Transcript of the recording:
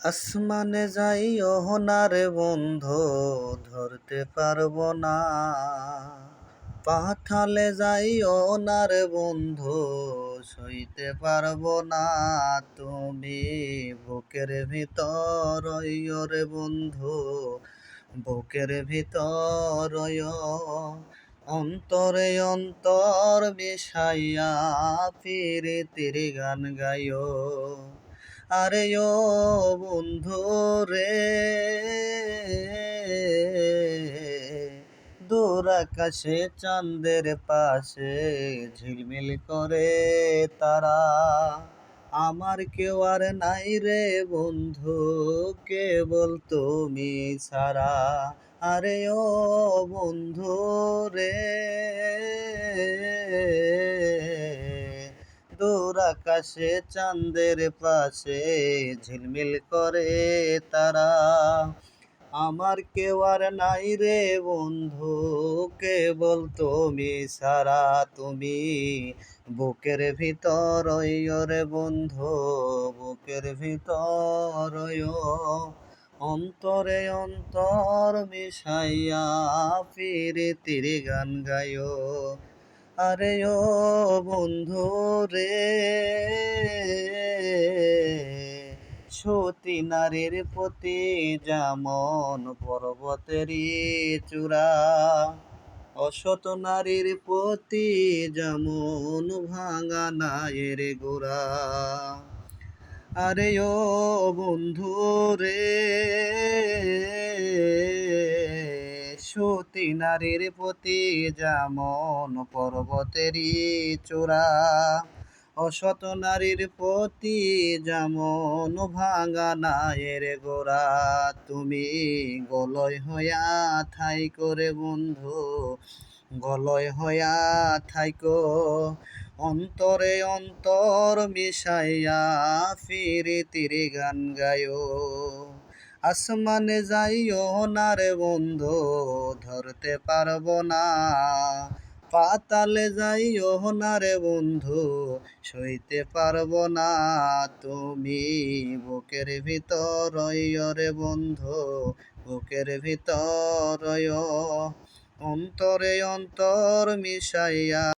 আসমানে যাই না রে বন্ধু, ধরতে পারব না। পাঠালে যাই না রে বন্ধু, সইতে পারব না। তুমি বুকের ভিতর রে বন্ধু, বুকের ভিতর অন্তরে অন্তর মিশাইয়া ফিরিতির গান গাইও। আরে ও বন্ধু রে, দূর আকাশে চাঁদের পাশে ঝিলমিল করে তারা। আমার কেউ আর নাই রে বন্ধু, কেবল তুমি ছাড়া। আরে ও বন্ধু রে আকাশে চাঁদের পাশে ঝিলমিল করে তারা। আমার কেউ আর নাই রে বন্ধু, কেবল তুমি সারা। তুমি বুকের ভিতর রে বন্ধু, বুকের ভিতর অন্তরে অন্তর মিশাইয়া ফিরে তিরে গান গায়ো। আরে ও বন্ধু রে, সতী নারীর প্রতি যেমন পর্বতের চূড়া অসত নারীর প্রতি যেমন ভাঙা নায়ের গোড়া। আরে ও বন্ধু রে সতী নারীর প্রতি যেমন পর্বতেরই চূড়া অসত নারীর প্রতি যেমন ভাঙা নায়ের গোড়া, তুমি গলয় হইয়া থাই করে বন্ধু, গলয় হইয়া থাইকো অন্তরে অন্তর মিশাইয়া ফিরে তিরে গান গায়ো। আসমানে যাইও না রে বন্ধু, ধরতে পারব না। পাতালে যাইও না রে বন্ধু, সইতে পারব না। তুমি বুকের ভিতর রে বন্ধু, বুকের ভিতর অন্তরে অন্তর মিশাইয়া